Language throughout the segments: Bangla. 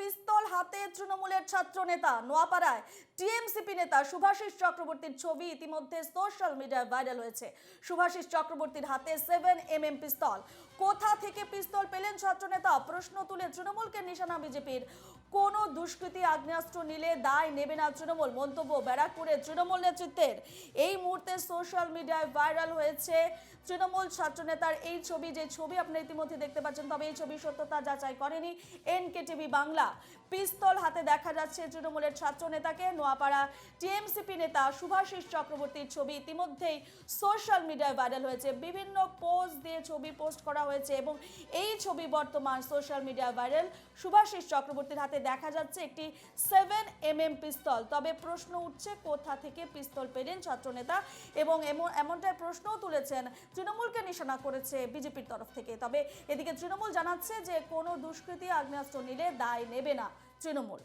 পিস্তল হাতে তৃণমূলের ছাত্র নেতা নোয়াপাড়ায় টিএমসিপি নেতা সুভাষিস চক্রবর্তীর ছবি ইতিমধ্যে সোশ্যাল মিডিয়ায় ভাইরাল হয়েছে। সুভাষিস চক্রবর্তীর হাতে সেভেন এম এম পিস্তল। কোথা থেকে পিস্তল পেলেন ছাত্র নেতা প্রশ্ন তুলে তৃণমূলকে নিশানা বিজেপির কোন দুষ্কৃতী আগ্নেয়াস্ত্র নিলে দায় নেবে না তৃণমূল। মন্তব্য ব্যারাকপুরের তৃণমূল নেতৃত্বের। এই মুহূর্তে সোশ্যাল মিডিয়ায় ভাইরাল হয়েছে তৃণমূল ছাত্র নেতার এই ছবি। যে ছবি আপনারা ইতিমধ্যে দেখতে পাচ্ছেন, তবে এই ছবি সত্যতা যাচাই করেনি এনকেটিভি বাংলা। পিস্তল হাতে দেখা যাচ্ছে তৃণমূলের ছাত্র নেতাকে নোয়াপাড়া টিএমসিপি নেতা সুভাষিস চক্রবর্তীর ছবি ইতিমধ্যেই সোশ্যাল মিডিয়ায় ভাইরাল হয়েছে। বিভিন্ন পোস্ট দিয়ে ছবি পোস্ট করা হয়েছে এবং এই ছবি বর্তমান সোশ্যাল মিডিয়ায় ভাইরাল। সুভাষিস চক্রবর্তীর হাতে দেখা যাচ্ছে একটি সেভেন এম এম পিস্তল তবে প্রশ্ন উঠছে কোথা থেকে পিস্তল পেলেন ছাত্রনেতা এবং এমন, এমনটাই প্রশ্নও তুলেছেন তৃণমূলকে নিশানা করেছে বিজেপির তরফ থেকে। তবে এদিকে তৃণমূল জানাচ্ছে যে কোনো দুষ্কৃতি আগ্নেয়াস্ত্র নিলে দায় নেবে না তৃণমূল।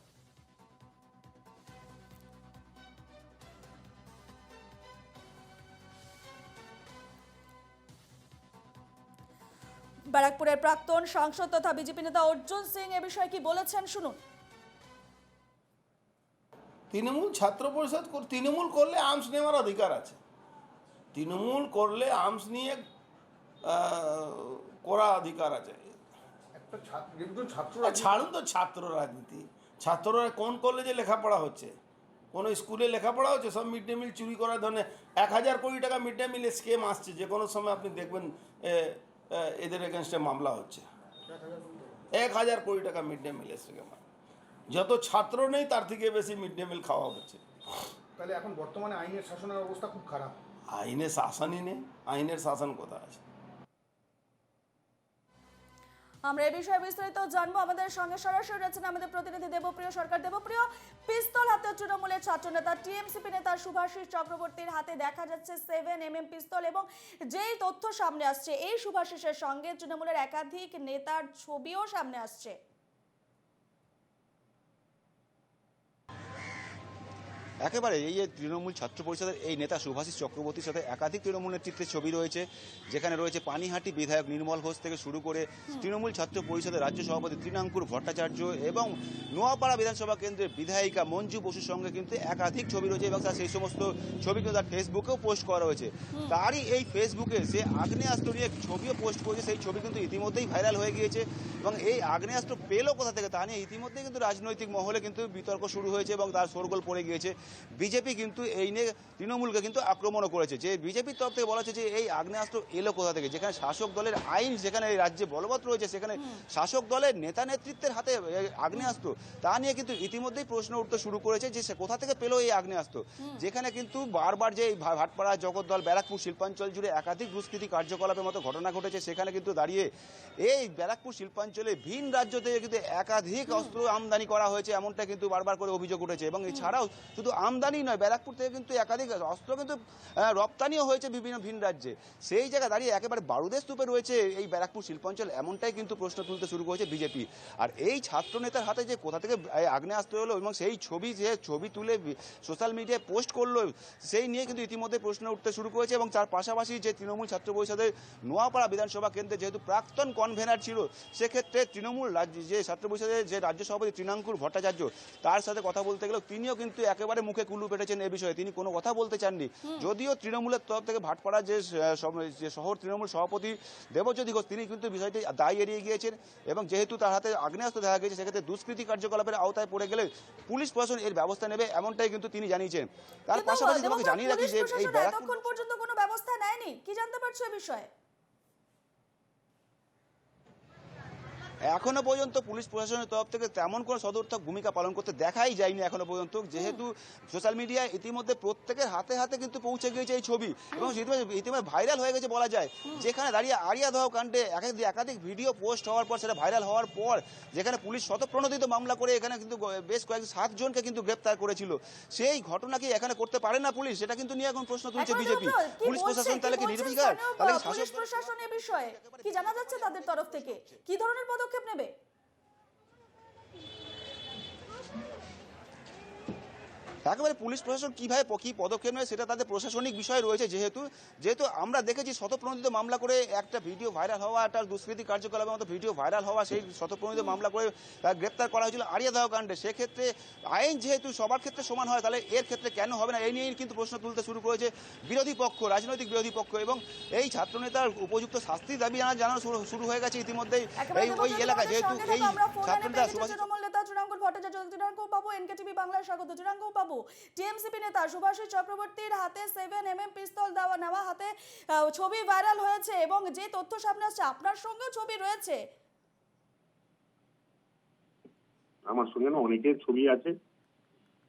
ব্যারাকপুরের প্রাক্তন সাংসদ তথা বিজেপি নেতা অর্জুন সিং এ বিষয়ে কি বলেছেন শুনুন। তৃণমূল ছাত্র পরিষদ তৃণমূল করলে আর্মস নেওয়ার অধিকার আছে। তৃণমূল করলে আর্মস নিয়ে করা অধিকার আছে। একটা ছাত্র একজন ছাত্র ছাড়ুন তো ছাত্র রাজনীতি। ছাত্ররা কোন কলেজে লেখাপড়া হচ্ছে? কোনো স্কুলে লেখাপড়া হচ্ছে? সব মিড ডে মিল চুরি করার ধরনের এক হাজার কোটি টাকা মিড ডে মিলের স্কেম আসছে। যে কোনো সময় আপনি দেখবেন এদের এগেনস্টে মামলা হচ্ছে। এক হাজার কোটি টাকা মিড ডে মিলের এসে যত ছাত্র নেই তার থেকে বেশি মিড ডে মিল খাওয়া হচ্ছে। তাহলে এখন বর্তমানে আইনের শাসনের অবস্থা খুব খারাপ। আইনের শাসনই নেই। আইনের শাসন কোথায় আছে? আমরা এই বিষয়ে বিস্তারিত জানব। আমাদের সঙ্গে সরাসরি রয়েছেন আমাদের প্রতিনিধি দেবপ্রিয় সরকার। দেবপ্রিয়, পিস্তল হাতে তৃণমূলের ছাত্র নেতা টিএমসিপি নেতা সুভাষিস চক্রবর্তীর হাতে দেখা যাচ্ছে সেভেন এম এম পিস্তল এবং যেই তথ্য সামনে আসছে, এই সুভাষিসের সঙ্গে তৃণমূলের একাধিক নেতার ছবিও সামনে আসছে। একেবারে এই যে তৃণমূল ছাত্র পরিষদের এই নেতা সুভাষিস চক্রবর্তীর সাথে একাধিক তৃণমূল নেতৃত্বের ছবি রয়েছে যেখানে রয়েছে পানিহাটি বিধায়ক নির্মল ঘোষ থেকে শুরু করে তৃণমূল ছাত্র পরিষদের রাজ্য সভাপতি তৃণাঙ্কুর ভট্টাচার্য এবং নোয়াপাড়া বিধানসভা কেন্দ্রের বিধায়িকা মঞ্জু বসুর সঙ্গে কিন্তু একাধিক ছবি রয়েছে এবং তার সেই সমস্ত ছবি কিন্তু তার ফেসবুকেও পোস্ট করা হয়েছে। তারই এই ফেসবুকে সে আগ্নেয়াস্ত্র নিয়ে ছবিও পোস্ট করেছে সেই ছবি কিন্তু ইতিমধ্যেই ভাইরাল হয়ে গিয়েছে এবং এই আগ্নেয়াস্ত্র পেল কোথা থেকে তা নিয়ে ইতিমধ্যেই কিন্তু রাজনৈতিক মহলে কিন্তু বিতর্ক শুরু হয়েছে এবং তার শোরগোল পড়ে গিয়েছে। বিজেপি কিন্তু এই নিয়ে তৃণমূলকে কিন্তু আক্রমণও করেছে। যে বিজেপির তরফ থেকে বলা হচ্ছে যে এই আগ্নেয়াস্ত্র এলো কোথা থেকে? যেখানে শাসক দলের আইন যেখানে এই রাজ্যে বলবৎ রয়েছে সেখানে শাসক দলের নেতা নেতৃত্বের হাতে আগ্নেয়াস্ত্র। তা নিয়ে কিন্তু ইতিমধ্যেই প্রশ্ন উঠতে শুরু করেছে যে সে কোথা থেকে পেল এই আগ্নেয়াস্ত্র? যেখানে কিন্তু বারবার যে এই ভাটপাড়া জগদ্দল ব্যারাকপুর শিল্পাঞ্চল জুড়ে একাধিক দুষ্কৃতি কার্যকলাপের মতো ঘটনা ঘটেছে সেখানে কিন্তু দাঁড়িয়ে এই ব্যারাকপুর শিল্পাঞ্চলে ভিন রাজ্য থেকে কিন্তু একাধিক অস্ত্র আমদানি করা হয়েছে এমনটা কিন্তু বারবার করে অভিযোগ উঠেছে। এবং এছাড়াও শুধু আমদানি নয়, ব্যারাকপুর থেকে কিন্তু একাধিক অস্ত্র কিন্তু রপ্তানিও হয়েছে বিভিন্ন ভিন রাজ্যে। সেই জায়গায় দাঁড়িয়ে একেবারে বারুদের স্তূপে রয়েছে এই ব্যারাকপুর শিল্পাঞ্চল, এমনটাই কিন্তু প্রশ্ন তুলতে শুরু করেছে বিজেপি। আর এই ছাত্র নেতার হাতে যে কোথা থেকে এই আগ্নেয়াস্ত্র হলো এবং সেই ছবি যে ছবি তুলে সোশ্যাল মিডিয়ায় পোস্ট করল, সেই নিয়ে কিন্তু ইতিমধ্যে প্রশ্ন উঠতে শুরু করেছে এবং তার পাশাপাশি যে তৃণমূল ছাত্র পরিষদের নোয়াপাড়া বিধানসভা কেন্দ্রে যেহেতু প্রাক্তন কনভেনার ছিল, সেক্ষেত্রে তৃণমূল রাজ্য, যে ছাত্র পরিষদের যে রাজ্য সভাপতি তৃণাঙ্কুর ভট্টাচার্য, তার সাথে কথা বলতে গেলেও তিনিও কিন্তু একেবারে মুখে কুলু পেটেছেন এ বিষয়ে। তিনি কোনো কথা বলতে চাননি। যদিও তৃণমূলের তরফ থেকে ভাটপাড়া যে যে শহর তৃণমূল সভাপতি দেবজ্যোতি ঘোষ তিনি কিন্তু বিষয়টি দায় এড়িয়ে গিয়েছেন এবং যেহেতু তার হাতে আগ্নেয়াস্ত্র দেখা গেছে সেক্ষেত্রে দুষ্কৃতি কার্যকলাপের আওতায় পড়ে গেলে পুলিশ প্রশাসন এর ব্যবস্থা নেবে এমনটাই কিন্তু তিনি জানিয়েছেন। তার পাশাপাশি তোমাকে জানিয়ে রাখি যে এই ব্যারাকপুর পর্যন্ত কোনো ব্যবস্থা নেয়নি? কি জানতে পারছ এই বিষয়ে? এখনও পর্যন্ত পুলিশ প্রশাসনের তরফ থেকে তেমন কোনো সদর্থক ভূমিকা পালন করতে দেখাই যায়নি এখনও পর্যন্ত। যেহেতু সোশ্যাল মিডিয়ায় ইতিমধ্যে প্রত্যেকের হাতে হাতে কিন্তু পৌঁছে গিয়েছে এই ছবি এবং ইতিমধ্যে ভাইরাল হয়ে গেছে বলা যায়। যেখানে দাঁড়িয়ে আরিয়া দহ কাণ্ডে একাধিক একাধিক ভিডিও পোস্ট হওয়ার পর সেটা ভাইরাল হওয়ার পর যেখানে পুলিশ শতপ্রণোদিত মামলা করে এখানে কিন্তু বেশ কয়েক সাতজনকে কিন্তু গ্রেপ্তার করেছিল। সেই ঘটনা কি এখানে করতে পারে না পুলিশ? সেটা কিন্তু নিয়ে এখন প্রশ্ন তুলছে বিজেপি। পুলিশ প্রশাসন তাহলে কি নির্বিকার? তাহলে কি শাসক প্রশাসন বিষয়ে কি জানা যাচ্ছে তাদের তরফ থেকে? কি ধরনের পদক্ষেপ নেবে। একেবারে পুলিশ প্রশাসন কীভাবে কি পদক্ষেপ নেয় সেটা তাদের প্রশাসনিক বিষয় রয়েছে যেহেতু যেহেতু আমরা দেখেছি শতপ্রণোদিত মামলা করে একটা ভিডিও ভাইরাল হওয়া একটা দুষ্কৃতি কার্যকলাপের মতো ভিডিও ভাইরাল হওয়া সেই শতপ্রণোদিত মামলা করে গ্রেপ্তার করা হয়েছিল আরিয়াদাহ কাণ্ডে সেক্ষেত্রে আইন যেহেতু সবার ক্ষেত্রে সমান হয় তাহলে এর ক্ষেত্রে কেন হবে না? এই নিয়েই কিন্তু প্রশ্ন তুলতে শুরু করেছে বিরোধী পক্ষ রাজনৈতিক বিরোধী পক্ষ এবং এই ছাত্রনেতার উপযুক্ত শাস্তির দাবি জানা জানানো শুরু হয়ে গেছে ইতিমধ্যেই এই ওই এলাকায় যেহেতু এই ছাত্রনেতা সুভাষ তৃণমূল নেতা তৃণাঙ্কুর ভট্টাচার্য তৃণাঙ্কুর বাবু এনকেটিভি বাংলায় স্বাগত তৃণাঙ্কুর বাবু। টিএমসিপি নেতা সুভাষিস চক্রবর্তীর হাতে সেভেন এম এম পিস্তল দেওয়া নেওয়া হাতে ছবি ভাইরাল হয়েছে এবং যে তথ্য সামনে আসছে আপনার সঙ্গেও ছবি রয়েছে? আমার সঙ্গে না অনেকের ছবি আছে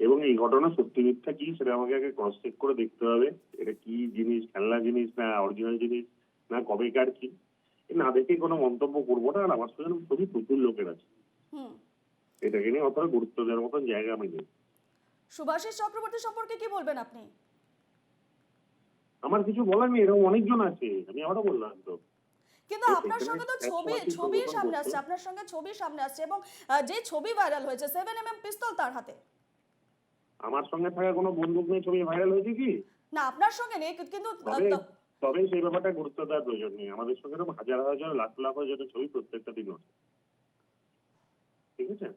এবং এই ঘটনা সত্যি মিথ্যা কি সেটা আমাকে আগে ক্রস চেক করে দেখতে হবে। এটা কি জিনিস খেলনা জিনিস না অরিজিনাল জিনিস না কবেকার কি? না দেখে কোনো মন্তব্য করব না আর আমার সঙ্গে ছবি প্রচুর লোকের আছে। হুম। এটাকে নিয়ে অতটা গুরুত্ব দেওয়ার মতন জায়গা আমি নেই। সুভাষিস চক্রবর্তী সম্পর্কে কি বলবেন আপনি? আমার কিছু বলার নেই এরকম অনেকজন আছে আমি আবারও বললাম তো। কিন্তু আপনার সঙ্গে তো ছবি ছবি সামনে আসছে আপনার সঙ্গে ছবি সামনে আসছে এবং যে ছবি ভাইরাল হয়েছে সেভেন এম এম পিস্তল তার হাতে। আমার সঙ্গে থাকা কোনো বন্দুক নিয়ে ছবি ভাইরাল হয়েছে কি? না আপনার সঙ্গে নেই কিন্তু তবে সেই ব্যাপারটা গুরুত্ব দেওয়ার প্রয়োজন নেই। আমাদের সঙ্গে হাজার হাজার লাখ লাখ হাজার ছবি প্রত্যেকটা দিন ওঠে। ঠিক আছে?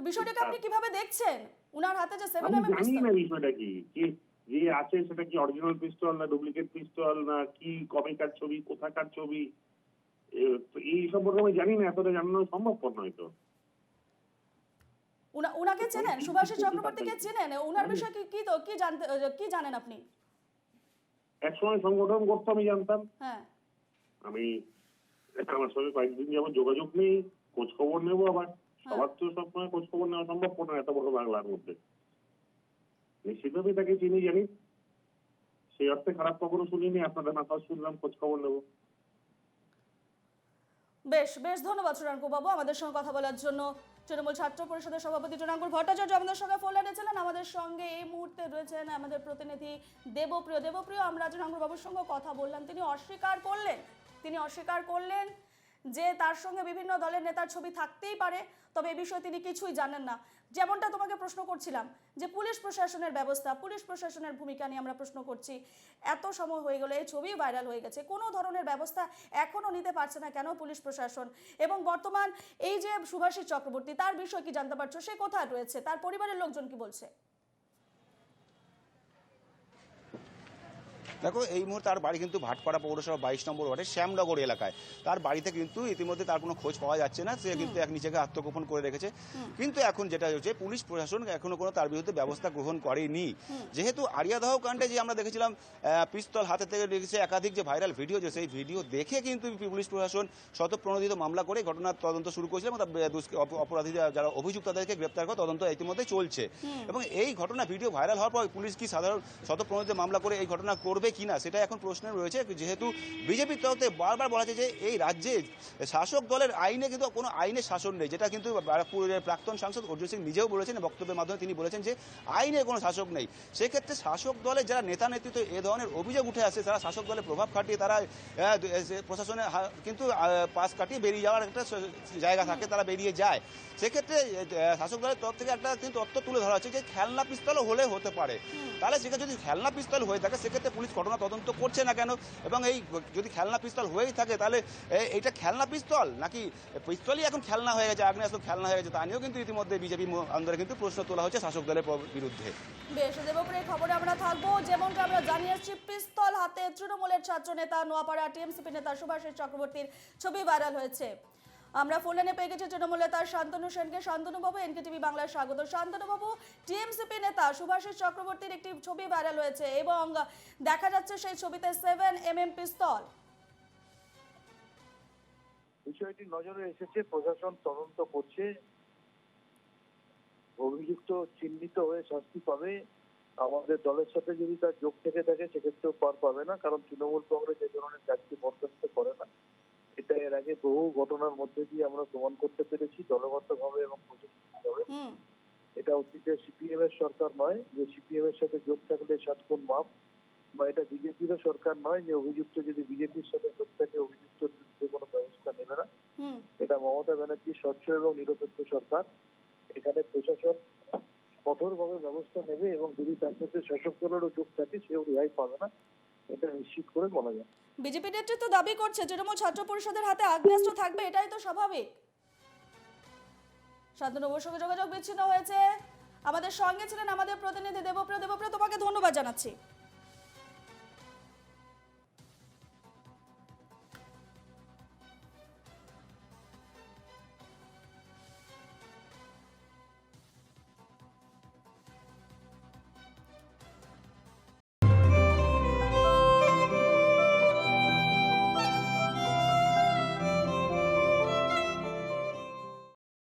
তো বিষয়টাকে আপনি কীভাবে দেখছেন? উনার হাতে যে সেভেন আমি এম এম জানি না বিষয়টা কি যে যে আছে সেটা কি অরিজিনাল পিস্তল না ডুপ্লিকেট পিস্তল না কি কবেকার ছবি কোথাকার ছবি? এই সম্পর্কে আমি জানি না এতটা জানানো সম্ভবপর নয় তো। উনা- উনাকে চেনেন? সুভাষিস চক্রবর্তীকে চেনেন? উনার বিষয়ে কি কি তো কি জানতে কি জানেন আপনি? একসময় সংগঠন করতো আমি জানতাম। হ্যাঁ। আমি আমার সঙ্গে কয়েকদিন যেমন যোগাযোগ নেই খোঁজ খবর নেব আবার। সবার তো সবসময় খোঁজ খবর নেওয়া সম্ভব না এত বড় বাংলার মধ্যে? নিশ্চিতভাবে তাকে চিনি জানি? সেই অর্থে খারাপ খবরও শুনিনি আপনাদের মাথা শুনলাম খোঁজ খবর নেব। বেশ বেশ ধন্যবাদ চূড়াঙ্কু বাবু আমাদের সঙ্গে কথা বলার জন্য। তৃণমূল ছাত্র পরিষদের সভাপতি চূড়াঙ্কুর ভট্টাচার্য আমাদের সঙ্গে ফোন লাইনে ছিলেন আমাদের সঙ্গে এই মুহূর্তে রয়েছেন আমাদের প্রতিনিধি দেবপ্রিয়। দেবপ্রিয় আমরা চূড়াঙ্কুর বাবুর সঙ্গে কথা বললাম তিনি অস্বীকার করলেন তিনি অস্বীকার করলেন যে তার সঙ্গে বিভিন্ন দলের নেতার ছবি থাকতেই পারে, তবে এ বিষয়ে তিনি কিছুই জানেন না। যেমনটা তোমাকে প্রশ্ন করছিলাম যে পুলিশ প্রশাসনের ব্যবস্থা, পুলিশ প্রশাসনের ভূমিকা নিয়ে আমরা প্রশ্ন করছি, এত সময় হয়ে গেলে, এই ছবি ভাইরাল হয়ে গেছে, কোনো ধরনের ব্যবস্থা এখনও নিতে পারছে না কেন পুলিশ প্রশাসন? এবং বর্তমান এই যে সুভাষিস চক্রবর্তী, তার বিষয় কি জানতে পারছ? সে কোথায় রয়েছে? তার পরিবারের লোকজন কি বলছে? দেখো এই মুহূর্তে তার বাড়ি কিন্তু ভাটপাড়া পৌরসভা বাইশ নম্বর ওয়ার্ডের শ্যামনগর এলাকায়। তার বাড়িতে কিন্তু ইতিমধ্যে তার কোনো খোঁজ পাওয়া যাচ্ছে না সে কিন্তু এক নিজেকে আত্মগোপন করে রেখেছে। কিন্তু এখন যেটা হচ্ছে পুলিশ প্রশাসন এখনও কোনো তার বিরুদ্ধে ব্যবস্থা গ্রহণ করেনি। যেহেতু আরিয়াদাহ কাণ্ডে যে আমরা দেখেছিলাম পিস্তল হাতে থেকে রেখেছে একাধিক যে ভাইরাল ভিডিও যে সেই ভিডিও দেখে কিন্তু পুলিশ প্রশাসন শতপ্রণোদিত মামলা করে ঘটনার তদন্ত শুরু করেছিল এবং অপরাধী যারা- অভিযুক্ত তাদেরকে গ্রেপ্তার করে তদন্ত ইতিমধ্যে চলছে। এবং এই ঘটনা ভিডিও ভাইরাল হওয়ার পর পুলিশ কি সাধারণ শতপ্রণোদিত মামলা করে এই ঘটনা করবে কিনা সেটা এখন প্রশ্ন রয়েছে। যেহেতু বিজেপির তরফে বারবার বলা যে এই রাজ্যে শাসক দলের আইনে কিন্তু কোনো আইনের শাসন নেই যেটা কিন্তু ব্যারাকপুরের প্রাক্তন সাংসদ অর্জুন সিং নিজেও বলেছেন বক্তব্যের মাধ্যমে তিনি বলেছেন যে আইনের কোনো শাসক নেই। সেক্ষেত্রে শাসক দলের যারা নেতা নেতৃত্ব এ ধরনের অভিযোগ উঠে আসে তারা শাসক দলের প্রভাব খাটিয়ে তারা প্রশাসনের কিন্তু পাশ কাটিয়ে বেরিয়ে যাওয়ার একটা জায়গা থাকে তারা বেরিয়ে যায়। সেক্ষেত্রে শাসক দলের তরফ থেকে একটা কিন্তু তথ্য তুলে ধরা হচ্ছে যে খেলনা পিস্তলও হলে হতে পারে। তাহলে সেক্ষেত্রে যদি খেলনা পিস্তল হয়ে থাকে সেক্ষেত্রে পুলিশ ঘটনা তদন্ত করছে না কেন? এবং এই যদি খেলনা পিস্তল হয়েই থাকে, তাহলে এ- এইটা খেলনা পিস্তল? নাকি পিস্তলই এখন খেলনা হয়ে গেছে, আগ্নেয়াস্ত্র খেলনা হয়ে গেছে, তা নিয়েও কিন্তু ইতিমধ্যে বিজেপি আন্দোলনে কিন্তু প্রশ্ন তোলা হচ্ছে শাসক দলের বিরুদ্ধে। বেশ দেবপ্রিয় খবরে আমরা থাকব। যেমনটা আমরা জানিয়েছি পিস্তল হাতে তৃণমূলের ছাত্র নেতা নোয়াপাড়া টিএমসিপি নেতা সুভাষিস চক্রবর্তীর ছবি ভাইরাল হয়েছে। আমরা ফোন পেয়ে গেছি তৃণমূল নেতা শান্তনু সেনকে। শান্তনু বাবু, এনকেটিভি বাংলার স্বাগত। শান্তনু বাবু, টিএমসিপি নেতা সুভাষিস চক্রবর্তীর একটি ছবি ভাইরাল হয়েছে এবং দেখা যাচ্ছে সেই ছবিতে সেভেন এম এম পিস্তল বিষয়টি নজরে এসেছে, প্রশাসন তদন্ত করছে। অভিযুক্ত চিহ্নিত হয়ে শাস্তি পাবে। আমাদের দলের সাথে যদি তার যোগ থেকে থাকে, সেক্ষেত্রেও পার পাবে না, কারণ তৃণমূল কংগ্রেস এই ধরনের চাকরি বরদাস্ত করে না। এটা এর আগে বহু ঘটনার মধ্যে দিয়ে আমরা প্রমাণ করতে পেরেছি দলবদ্ধভাবে এবং প্রযুক্তিভাবে এটা অতীতে সিপিএম এর সরকার নয় যে সিপিএম এর সাথে যোগ থাকলে সাত কোন মাপ বা এটা বিজেপিরও সরকার নয় যে অভিযুক্ত যদি বিজেপির সাথে যোগ থাকে অভিযুক্ত বিরুদ্ধে কোনো ব্যবস্থা নেবে না। এটা মমতা ব্যানার্জির স্বচ্ছ এবং নিরপেক্ষ সরকার। এখানে প্রশাসন কঠোরভাবে ব্যবস্থা নেবে এবং যদি তার সাথে শাসক দলেরও যোগ থাকে সেও রেহাই পাবে না। এটা নিশ্চিত করে বলা যায়। বিজেপি নেতৃত্ব দাবি করছে, তৃণমূল ছাত্র পরিষদের হাতে আগ্নেয়াস্ত্র থাকবে, এটাই তো স্বাভাবিক। শান্তনুবাবুর সঙ্গে যোগাযোগ বিচ্ছিন্ন হয়েছে। আমাদের সঙ্গে ছিলেন আমাদের প্রতিনিধি দেবপ্রিয় দেবপ্রিয় তোমাকে ধন্যবাদ জানাচ্ছি।